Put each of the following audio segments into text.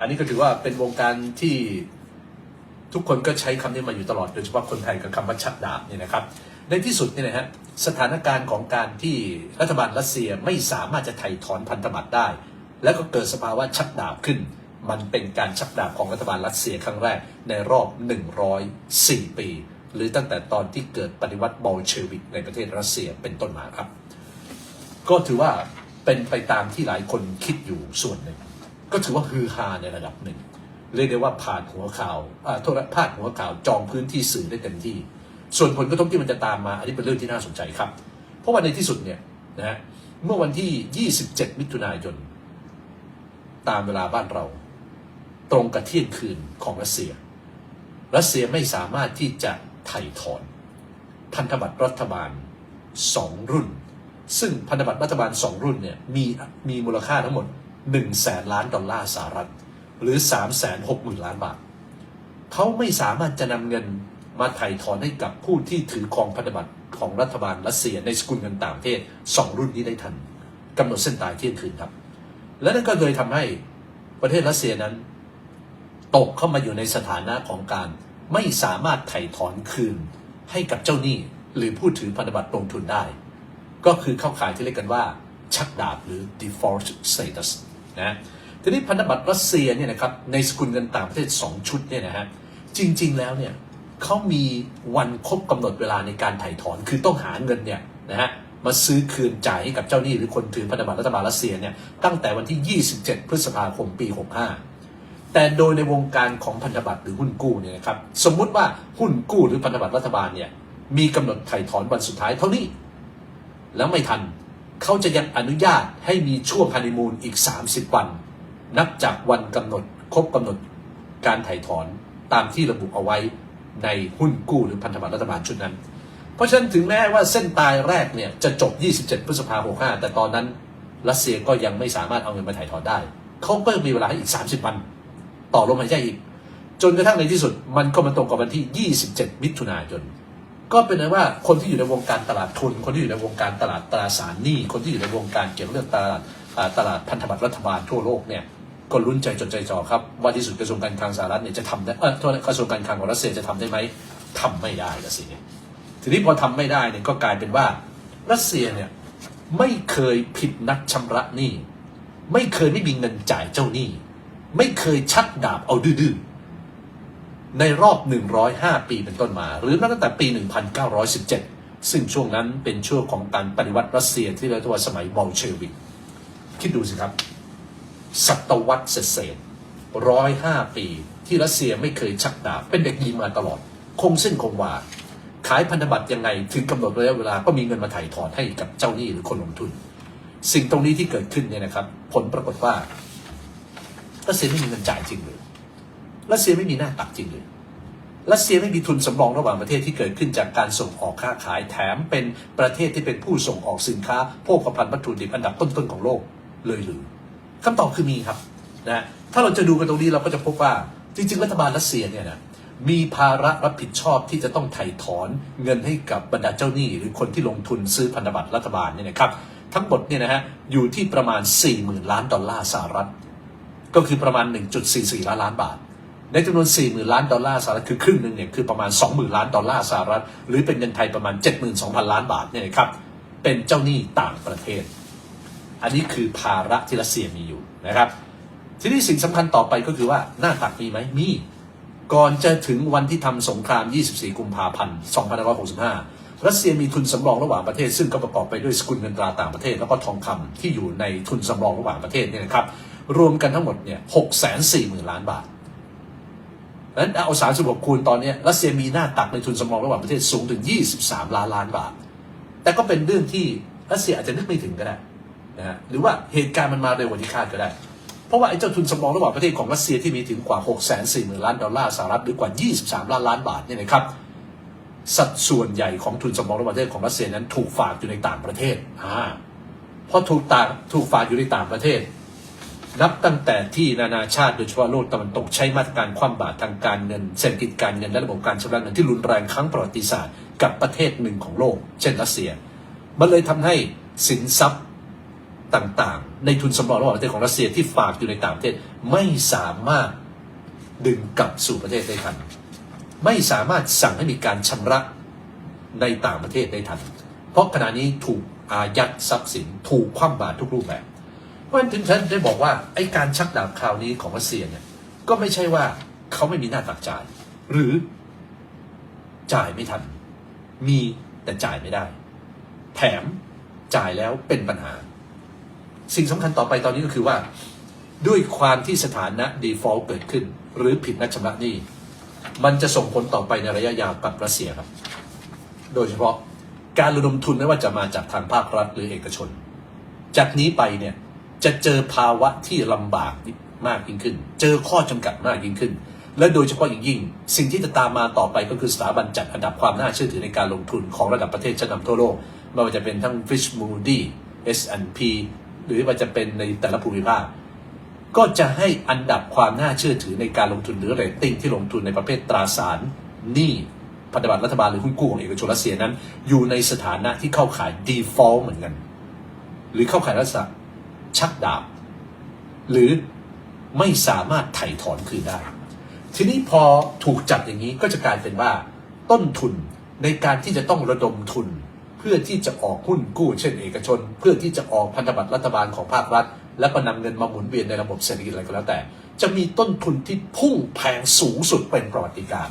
อันนี้ก็ถือว่าเป็นวงการที่ทุกคนก็ใช้คำนี้มาอยู่ตลอดโดยเฉพาะคนไทยกับคำว่าชักดาบเนี่ยนะครับ ในที่สุดเนี่ยนะฮะสถานการณ์ของการที่รัฐบาลรัสเซียไม่สามารถจะไถ่ถอนพันธบัตรได้ แล้วก็เกิดสภาวะชักดาบขึ้น มันเป็นการชักดาบของรัฐบาลรัสเซียครั้งแรกในรอบ 104 ปี หรือตั้งแต่ตอนที่เกิดปฏิวัติบอลเชวิกในประเทศรัสเซียเป็นต้นมาครับ ก็ถือว่าเป็นไปตามที่หลายคนคิดอยู่ส่วนหนึ่ง ก็ถือว่าฮือฮาในระดับหนึ่ง เรียกได้ว่าผ่านหัวข่าวอ่าโทษพาดหัวข่าวจองพื้นที่สื่อได้เต็มที่ ส่วนผลกระทบที่มันจะตามมา อันนี้เป็นเรื่องที่น่าสนใจครับ เพราะว่าในที่สุดเนี่ยนะฮะเมื่อวันที่ 27 มิถุนายน ตามเวลาบ้านเรา ตรงกับเที่ยงคืนของรัสเซีย รัสเซียไม่สามารถที่จะไถ่ถอน พันธบัตรรัฐบาล 2 รุ่น ซึ่งพันธบัตรรัฐบาล 2 รุ่นเนี่ยมีมีมูลค่าทั้งหมด 1แสนล้านดอลลาร์สหรัฐ หรือ3 6 0 0 0 0 ล้านบาท เขาไม่สามารถจะนำเงินมาไถ่ถอนให้กับผู้ที่ถือครองพันธบัตรของรัฐบาลรัสเซียในสกุลเงินต่างประเทศ 2 รุ่นนี้ได้ทันกำหนดเส้นตายเที่ยงคืนครับ และนั่นก็เลยทำให้ประเทศรัสเซียนั้น ตกเข้ามาอยู่ในสถานะของการไม่สามารถไถ่ถอนคืนให้กับเจ้าหนี้หรือผู้ถือพันธบัตรลงทุนได้ ก็คือเข้าข่ายที่เรียกกันว่า ชักดาบหรือ default status นะทีนี้พันธบัตรรัสเซียเนี่ยนะครับในสกุลเงินต่างประเทศ 2 ชุดเนี่ยนะฮะจริง ๆ แล้วเนี่ยเขามีวันครบกำหนดเวลาในการถ่ายถอนคือต้องหาเงินเนี่ยนะฮะมาซื้อคืนจ่ายให้กับเจ้าหนี้หรือคนถือพันธบัตรรัฐบาลรัสเซียเนี่ยตั้งแต่วันที่ 27 พฤษภาคมปี 65 แต่โดยในวงการของพันธบัตรหรือหุ้นกู้เนี่ยนะครับสมมุติว่าหุ้นกู้หรือพันธบัตรรัฐบาลเนี่ยมีกำหนดถ่ายถอนวันสุดท้ายเท่านี้ แล้วไม่ทัน เขาจะยังอนุญาตให้มีช่วงฮันนีมูนอีก 30 วัน นับจากวันกำหนดครบกำหนดการถ่ายถอนตามที่ระบุเอาไว้ในหุ้นกู้หรือพันธบัตรรัฐบาลชุดนั้น เพราะฉะนั้นถึงแม้ว่าเส้นตายแรกเนี่ยจะจบ 27 พฤษภาคม 65 แต่ตอนนั้นรัสเซียก็ยังไม่สามารถเอาเงินมาถ่ายถอนได้ เขาก็มีเวลาให้อีก 30 วัน ต่อลมหายใจอีก จนกระทั่งในที่สุดมันก็มาตรงกับวันที่ 27 มิถุนายน ก็เป็นนะว่าคนที่อยู่ในวงการตลาดทุน คนที่อยู่ในวงการตลาดตราสารหนี้ คนที่อยู่ในวงการเกี่ยวกับเรื่องตลาดตลาดพันธบัตรรัฐบาลทั่วโลกเนี่ยก็ลุ้นใจจดใจจ่อครับ ว่าที่สุดกระทรวงการคลังสหรัฐเนี่ยจะทำได้เออโทษกระทรวงการคลังของรัสเซียจะทำได้ไหมทำไม่ได้ละสิเนี่ยทีนี้พอทำไม่ได้เนี่ยก็กลายเป็นว่ารัสเซียเนี่ยไม่เคยผิดนัดชำระหนี้ ไม่เคยไม่มีเงินจ่ายเจ้าหนี้ ไม่เคยชักดาบเอาดื้อ ในรอบ 105 ปีเป็นต้นมา หรือนับตั้งแต่ปี 1917 ซึ่งช่วงนั้นเป็นช่วงของการปฏิวัติรัสเซียที่เรียกว่าสมัยบอลเชวิกคิดดูสิครับ ศตวรรษเศษร้อยห้าปี ที่รัสเซียไม่เคยชักดาบเป็นเด็กดีมาตลอด คงเส้นคงวา ขายพันธบัตรยังไงถึงกำหนดระยะเวลาก็มีเงินมาถ่ายถอนให้กับเจ้าหนี้หรือคนลงทุน สิ่งตรงนี้ที่เกิดขึ้นเนี่ยนะครับ ผลปรากฏว่ารัสเซียไม่มีเงินจ่ายจริงเลย รัสเซียไม่มีหน้าตักจริงเลยรัสเซียไม่มีทุนสำรองระหว่างประเทศที่เกิดขึ้นจากการส่งออกค้าขายแถมเป็นประเทศที่เป็นผู้ส่งออกสินค้าโภคภัณฑ์วัตถุดิบอันดับต้นๆของโลกเลยหรือคำตอบคือมีครับนะถ้าเราจะดูกันตรงนี้เราก็จะพบว่าจริง ๆ รัฐบาลรัสเซียเนี่ยนะมีภาระรับผิดชอบที่จะต้องไถ่ถอนเงินให้กับบรรดาเจ้าหนี้ หรือคนที่ลงทุนซื้อพันธบัตรรัฐบาลเนี่ยนะครับทั้งหมดเนี่ยนะฮะอยู่ที่ประมาณ 40,000 ล้านดอลลาร์สหรัฐ ก็คือประมาณ 1.44 ล้านล้านบาท ในจำนวน 40,000 ล้านดอลลาร์สหรัฐคือครึ่งหนึ่งเนี่ยคือประมาณ 20,000 ล้านดอลลาร์สหรัฐ หรือเป็นเงินไทยประมาณ 72,000 ล้านบาทเนี่ยนะครับเป็นเจ้าหนี้ต่างประเทศ อันนี้คือภาระที่รัสเซียมีอยู่นะครับ ทีนี้สิ่งสำคัญต่อไปก็คือว่าหน้าตักมีไหมมี ก่อนจะถึงวันที่ทำสงคราม 24 กุมภาพันธ์ 2565 รัสเซียมีทุนสำรองระหว่างประเทศ ซึ่งก็ประกอบไปด้วยสกุลเงินตราต่างประเทศ แล้วก็ทองคำที่อยู่ในทุนสำรองระหว่างประเทศเนี่ยนะครับรวมกันทั้งหมดเนี่ย640,000 ล้านบาท นั้นเอา 36 คูณตอนนี้รัสเซียมีหน้าตักในทุนสำรองระหว่างประเทศสูงถึง 23 ล้านล้านบาท แต่ก็เป็นเรื่องที่รัสเซียอาจจะนึกไม่ถึงก็ได้นะฮะหรือว่าเหตุการณ์มันมาเร็วกว่าที่คาดก็ได้ เพราะว่าไอ้เจ้าทุนสำรองระหว่างประเทศของรัสเซียที่มีถึงกว่า 6 4 0 0 0 0ล้านดอลลาร์สหรัฐหรือกว่า 23 ล้านล้านบาทเนี่ยนะครับสัดส่วนใหญ่ของทุนสำรองระหว่างประเทศของรัสเซียนั้นถูกฝากอยู่ในต่างประเทศอ่าเพราะถูกต่างถูกฝากอยู่ในต่างประเทศ นับตั้งแต่ที่นานาชาติโดยเฉพาะโลกตะวันตกใช้มาตรการคว่ำบาตรทางการเงินเศรษฐกิจการเงินและระบบการชำระเงินที่รุนแรงครั้งประวัติศาสตร์กับประเทศหนึ่งของโลก เช่นรัสเซีย มันเลยทำให้สินทรัพย์ต่างๆ ในทุนสำรองระหว่างประเทศของรัสเซียที่ฝากอยู่ในต่างประเทศไม่สามารถดึงกลับสู่ประเทศได้ทัน ไม่สามารถสั่งให้มีการชำระในต่างประเทศได้ทัน เพราะขณะนี้ถูกอายัดทรัพย์สินถูกคว่ำบาตรทุกรูปแบบ ราะฉะนั้นถึงฉันได้บอกว่าไอ้การชักดาบคราวนี้ของรัสเซียเนี่ยก็ไม่ใช่ว่าเขาไม่มีหน้าตักจ่าย หรือจ่ายไม่ทัน มีแต่จ่ายไม่ได้ แถมจ่ายแล้วเป็นปัญหา สิ่งสำคัญต่อไปตอนนี้ก็คือว่า ด้วยความที่สถานะ default เกิดขึ้น หรือผิดนัดชำระหนี้ มันจะส่งผลต่อไปในระยะยาวกับรัสเซียครับ โดยเฉพาะการระดมทุนไม่ว่าจะมาจากทางภาครัฐหรือเอกชน จากนี้ไปเนี่ย จะเจอภาวะที่ลำบากมากยิ่งขึ้น เจอข้อจำกัดมากยิ่งขึ้น และโดยเฉพาะอย่างยิ่ง สิ่งที่จะตามมาต่อไปก็คือสถาบันจัดอันดับความน่าเชื่อถือในการลงทุนของระดับประเทศชั้นนำทั่วโลกไม่ว่าจะเป็นทั้ง Fitch Moody S&P หรือว่าจะเป็นในแต่ละภูมิภาคก็จะให้อันดับความน่าเชื่อถือในการลงทุนหรือเรตติ้งที่ลงทุนในประเภทตราสารหนี้พันธบัตรรัฐบาลหรือหุ้นกู้ของเอกชนรัสเซียนั้น อยู่ในสถานะที่เข้าขาย default เหมือนกัน หรือเข้าขายลักษณะ ชักดาบ หรือไม่สามารถไถ่ถอนคืนได้ ทีนี้พอถูกจับอย่างนี้ก็จะกลายเป็นว่า ต้นทุนในการที่จะต้องระดมทุน เพื่อที่จะออกหุ้นกู้เช่นเอกชน เพื่อที่จะออกพันธบัตรรัฐบาลของภาครัฐ แล้วก็นำเงินมาหมุนเวียนในระบบเศรษฐกิจอะไรก็แล้วแต่ จะมีต้นทุนที่พุ่งแพงสูงสุดเป็นประวัติการ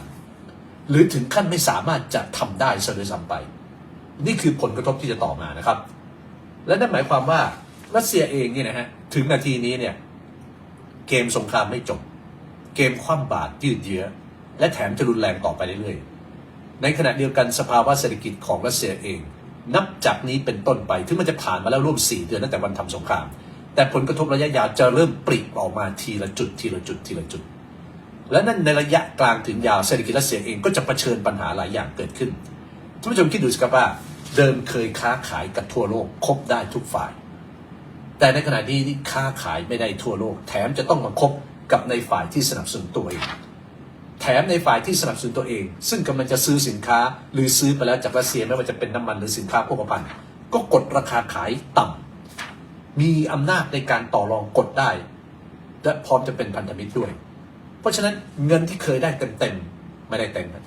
หรือถึงขั้นไม่สามารถจะทำได้ซะด้วยซ้ำไป นี่คือผลกระทบที่จะต่อมานะครับ และนั่นหมายความว่า รัสเซียเองเนี่ยนะฮะถึงนาทีนี้เนี่ยเกมสงครามไม่จบ เกมคว่ำบาตรยืดเยื้อ และแถมจะรุนแรงต่อไปเรื่อยๆ ในขณะเดียวกันสภาวะเศรษฐกิจของรัสเซียเอง นับจากนี้เป็นต้นไปถึงมันจะผ่านมาแล้วร่วม 4 เดือนตั้งแต่วันทำสงคราม แต่ผลกระทบระยะยาวจะเริ่มปริออกมาทีละจุดทีละจุดทีละจุด และนั่นในระยะกลางถึงยาวเศรษฐกิจรัสเซียเองก็จะเผชิญปัญหาหลายอย่างเกิดขึ้นท่านผู้ชมคิดดูสิครับว่าเดิมเคยค้าขายกับทั่วโลกคบได้ทุกฝ่าย แต่ในขณะนี้นี่ค้าขายไม่ได้ทั่วโลก แถมจะต้องมาคบกับในฝ่ายที่สนับสนุนตัวเอง แถมในฝ่ายที่สนับสนุนตัวเอง ซึ่งกำลังจะซื้อสินค้า หรือซื้อไปแล้วจากรัสเซียไม่ว่าจะเป็นน้ำมันหรือสินค้าโภคภัณฑ์ก็กดราคาขายต่ำมีอำนาจในการต่อรองกดได้ และพร้อมจะเป็นพันธมิตรด้วย เพราะฉะนั้นเงินที่เคยได้เต็มๆไม่ได้เต็มนะ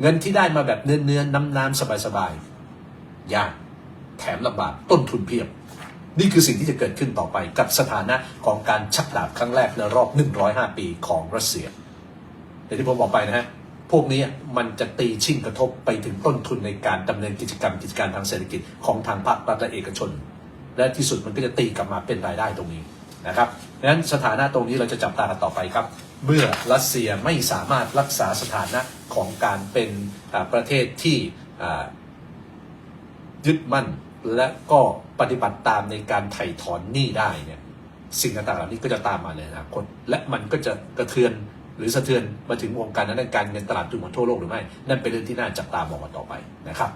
เงินที่ได้มาแบบเนื้อเนื้อน้ำน้ำสบายสบายๆยากแถมลำบากต้นทุนเพียบ นี่คือสิ่งที่จะเกิดขึ้นต่อไปกับสถานะของการชักดาบครั้งแรกในรอบ 105 ปีของรัสเซียอย่างที่ผมบอกไปนะฮะพวกนี้มันจะตีชิ่งกระทบไปถึงต้นทุนในการดำเนินกิจกรรมกิจการทางเศรษฐกิจของทางภาครัฐและเอกชน และที่สุดมันก็จะตีกลับมาเป็นรายได้ตรงนี้นะครับดังนั้นสถานะตรงนี้เราจะจับตากันต่อไปครับ เมื่อรัสเซียไม่สามารถรักษาสถานะของการเป็นประเทศที่ยึดมั่น และก็ปฏิบัติตามในการไถ่ถอนหนี้ได้เนี่ยสิ่งต่างๆเหล่านี้ก็จะตามมาในอนาคตและมันก็จะกระเทือนหรือสะเทือนมาถึงวงการนั้นการเงินตลาดทุนของทั่วโลกหรือไม่ นั่นเป็นเรื่องที่น่าจับตามองกันต่อไปนะครับ